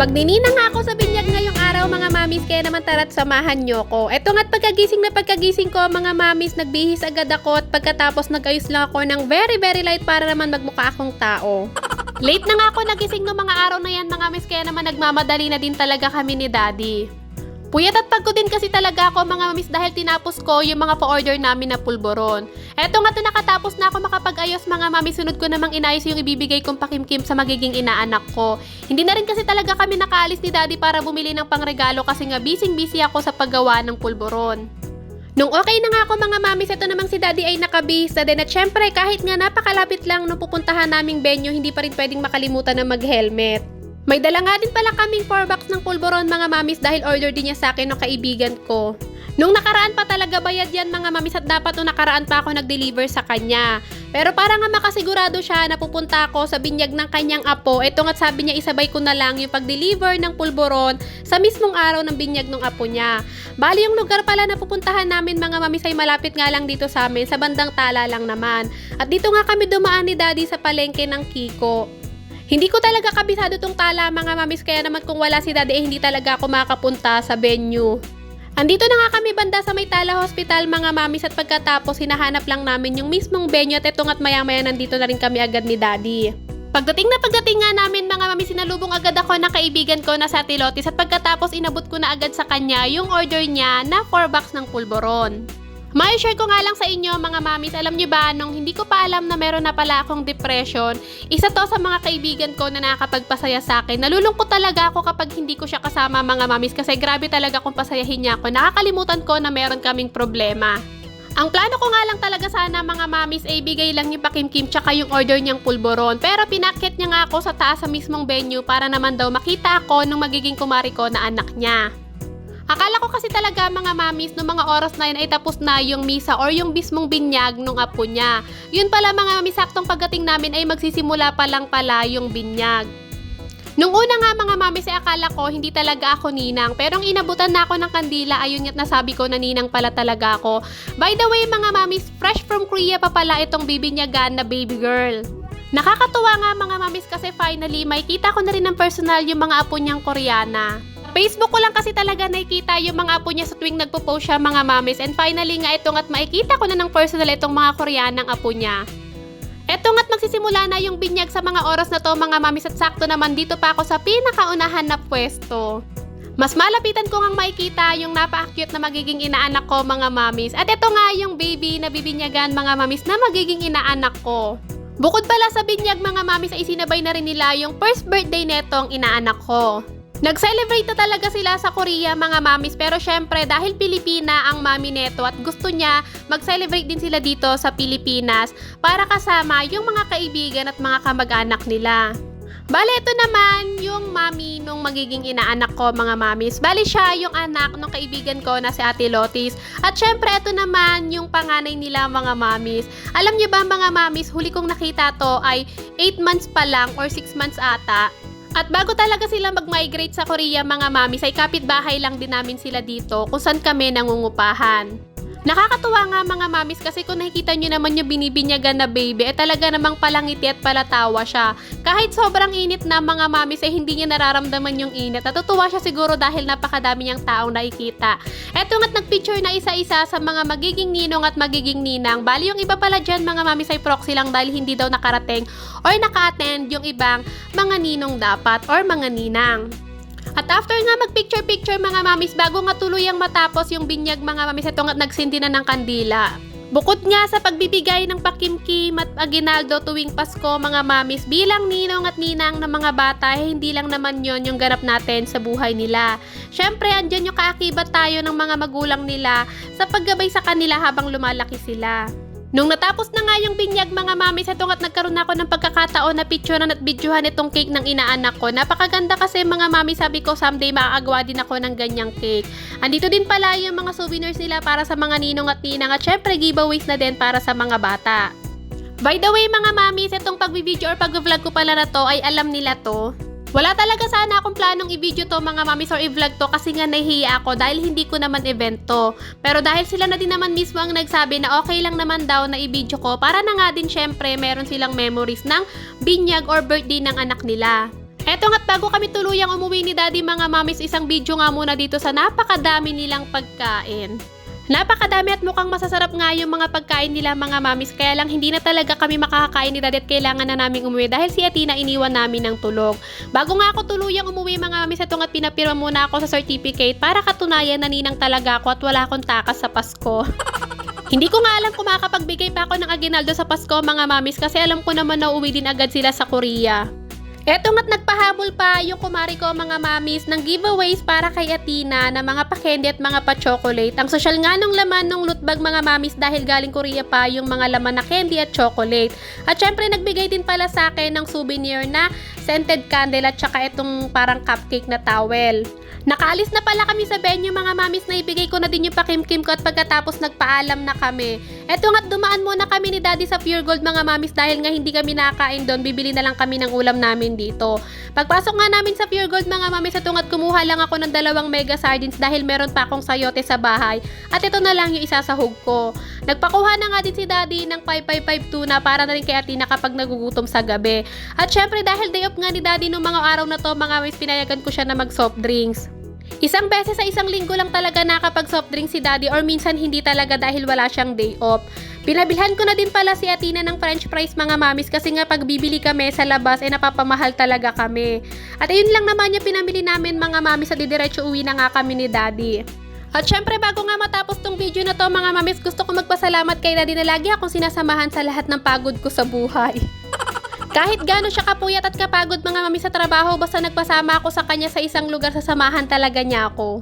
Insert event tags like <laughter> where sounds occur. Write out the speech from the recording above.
Magninina nga ako sa binyag ngayong araw mga mamis kaya naman tara't samahan nyo ko. Eto nga't pagkagising na pagkagising ko mga mamis nagbihis agad ako at pagkatapos nagayos lang ako ng very very light para naman magmukha akong tao. Late na nga ako nagising ng mga araw na yan mga miss kaya naman nagmamadali na din talaga kami ni daddy. Puyat at pagod din kasi talaga ako mga mamis dahil tinapos ko yung mga pa-order namin na pulboron. Eto nga to nakatapos na ako makapag-ayos mga mami sunod ko namang inayos yung ibibigay kong pakimkim sa magiging inaanak ko. Hindi na rin kasi talaga kami nakaalis ni daddy para bumili ng pangregalo kasi nga busy-busy ako sa paggawa ng pulboron. Nung okay na nga ako mga mamis, ito namang si daddy ay nakabihis na din at syempre kahit nga napakalapit lang nung pupuntahan naming venue, hindi pa rin pwedeng makalimutan na mag-helmet. May dala nga din pala kaming 4 box ng pulboron mga mamis dahil order din niya sa akin ng kaibigan ko. Nung nakaraan pa talaga bayad yan mga mamis at dapat nung nakaraan pa ako nag-deliver sa kanya. Pero para nga makasigurado siya na pupunta ako sa binyag ng kanyang apo, eto nga't sabi niya isabay ko na lang yung pag-deliver ng pulboron sa mismong araw ng binyag ng apo niya. Bali yung lugar pala na pupuntahan namin mga mamis ay malapit nga lang dito sa amin, sa bandang tala lang naman. At dito nga kami dumaan ni daddy sa palengke ng Kiko. Hindi ko talaga kabisado tong tala mga mamis kaya naman kung wala si daddy eh hindi talaga ako makapunta sa venue. Andito na nga kami banda sa may tala hospital mga mamis at pagkatapos hinahanap lang namin yung mismong venue at etong at maya maya nandito na rin kami agad ni daddy. Pagdating na pagdating nga namin mga mami, sinalubong agad ako ng kaibigan ko na sa Tilotis at pagkatapos inabot ko na agad sa kanya yung order niya na 4 box ng pulboron. May share ko nga lang sa inyo mga mamis, alam nyo ba, nung hindi ko pa alam na meron na pala akong depression, isa to sa mga kaibigan ko na nakakapagpasaya sa akin. Nalulungkot talaga ako kapag hindi ko siya kasama mga mamis kasi grabe talaga kung pasayahin niya ako. Nakakalimutan ko na meron kaming problema. Ang plano ko nga lang talaga sana mga mamis ay bigay lang yung pakimkim tsaka yung order niyang pulboron. Pero pinakit niya nga ako sa taas sa mismong venue para naman daw makita ako nung magiging kumari ko na anak niya. Akala ko kasi talaga mga mamis, no mga oras na yun ay tapos na yung misa or yung mismong binyag nung apo niya. Yun pala mga mamis, saktong pagdating namin ay magsisimula pa lang pala yung binyag. Nung una nga mga mamis ay akala ko hindi talaga ako ninang pero ang inabutan na ako ng kandila ayun nga't nasabi ko na ninang pala talaga ako. By the way mga mamis, fresh from Korea pa pala itong bibinyagan na baby girl. Nakakatuwa nga mga mamis kasi finally may kita ko na rin ng personal yung mga apo niyang Koreana. Facebook ko lang kasi talaga nakikita yung mga apo niya sa tuwing nagpo-post siya mga mamis and finally nga itong at makikita ko na ng personal itong mga Koreanang apo niya. Eto nga't magsisimula na yung binyag sa mga oras na to mga mamis at sakto naman dito pa ako sa pinakaunahan na pwesto. Mas malapitan ko ngang makikita yung napaka-cute na magiging inaanak ko mga mamis. At ito nga yung baby na bibinyagan mga mamis na magiging inaanak ko. Bukod pala sa binyag mga mamis ay sinabay na rin nila yung first birthday netong inaanak ko. Nag-celebrate na talaga sila sa Korea mga mamis pero syempre dahil Pilipina ang mami neto at gusto niya mag-celebrate din sila dito sa Pilipinas para kasama yung mga kaibigan at mga kamag-anak nila. Bale, ito naman yung mami nung magiging inaanak ko mga mamis. Bali siya yung anak ng kaibigan ko na si Ate Lotis. At syempre, ito naman yung panganay nila mga mamis. Alam niyo ba mga mamis, huli kong nakita to ay 8 months pa lang or 6 months ata. At bago talaga sila mag-migrate sa Korea mga mamis ay kapitbahay lang din namin sila dito kung saan kami nangungupahan. Nakakatuwa nga mga mamis kasi kung nakikita nyo naman yung binibinyagan na baby, eh talaga namang palangiti at palatawa siya. Kahit sobrang init na mga mamis ay hindi niya nararamdaman yung init. Natutuwa siya siguro dahil napakadami niyang taong nakikita. Eto nga't nagpicture na isa-isa sa mga magiging ninong at magiging ninang. Bali yung iba pala dyan mga mamis ay proxy lang dahil hindi daw nakarating or naka-attend yung ibang mga ninong dapat or mga ninang. At after nga mag-picture-picture mga mamis, bago nga tuluyang matapos yung binyag mga mamis, ito nga nagsindi na ng kandila. Bukod nga sa pagbibigay ng pakimkim at aginaldo tuwing Pasko mga mamis, bilang ninong at ninang ng mga bata, eh, hindi lang naman yon yung ganap natin sa buhay nila. Siyempre, andyan yung kaakibat tayo ng mga magulang nila sa paggabay sa kanila habang lumalaki sila. Nung natapos na nga yung binyag mga mamis, ito nga't nagkaroon ako ng pagkakataon na picturean at videohan itong cake ng inaanak ko. Napakaganda kasi mga mami, sabi ko someday makakagawa din ako ng ganyang cake. Andito din pala yung mga souvenirs nila para sa mga ninong at ninang at syempre giveaways na din para sa mga bata. By the way mga mamis, itong pag-video or pag-vlog ko pala na to ay alam nila to. Wala talaga sana akong planong i-video to mga mamis or i-vlog to kasi nga nahihiya ako dahil hindi ko naman event to. Pero dahil sila na din naman mismo ang nagsabi na okay lang naman daw na i-video ko para na nga din syempre meron silang memories ng binyag or birthday ng anak nila. Eto nga't bago kami tuluyang umuwi ni Daddy mga mamis, isang video nga muna dito sa napakadami nilang pagkain. Napakadami at mukhang masasarap nga yung mga pagkain nila mga mamis kaya lang hindi na talaga kami makakakain ni Daddy at kailangan na naming umuwi dahil si Atina iniwan namin ng tulog. Bago nga ako tuluyang umuwi mga mamis ito nga't pinapirma muna ako sa certificate para katunayan na ninang talaga ako at wala akong takas sa Pasko. <laughs> Hindi ko nga alam kung makakapagbigay pa ako ng aginaldo sa Pasko mga mamis kasi alam ko naman na uwi din agad sila sa Korea. Eto nga't nagpahabol pa yung kumari ko mga mamis ng giveaways para kay Atina na mga pa-candy at mga pa-chocolate. Ang social nga nung laman ng loot bag mga mamis dahil galing Korea pa yung mga laman na candy at chocolate. At syempre nagbigay din pala sa akin ng souvenir na scented candle at saka itong parang cupcake na towel. Nakaalis na pala kami sa venue mga mamis na ibigay ko na din yung pakimkim ko at pagkatapos nagpaalam na kami. Eto nga't dumaan muna kami ni Daddy sa Pure Gold mga mamis dahil nga hindi kami nakakain doon, bibili na lang kami ng ulam namin dito. Pagpasok nga namin sa Pure Gold mga mamis, eto nga't kumuha lang ako ng dalawang mega sardines dahil meron pa akong sayote sa bahay at ito na lang yung isasahog ko. Nagpakuha na nga din si Daddy ng 5552 tuna para na rin kay Atina kapag nagugutom sa gabi. At syempre dahil day off nga ni Daddy nung mga araw na to mga mamis, pinayagan ko siya na mag soft drinks. Isang beses sa isang linggo lang talaga nakapag soft drink si daddy or minsan hindi talaga dahil wala siyang day off. Pinabilhan ko na din pala si Atina ng french fries mga mamis kasi nga pag bibili kami sa labas ay napapamahal talaga kami. At ayun lang naman yung pinamili namin mga mamis sa didiretso uwi na nga kami ni daddy. At syempre bago nga matapos tong video na to mga mamis gusto ko magpasalamat kay daddy na lagi akong sinasamahan sa lahat ng pagod ko sa buhay. Kahit gaano siya kapuyat at kapagod mga mami sa trabaho, basta nagpasama ako sa kanya sa isang lugar, sasamahan talaga niya ako.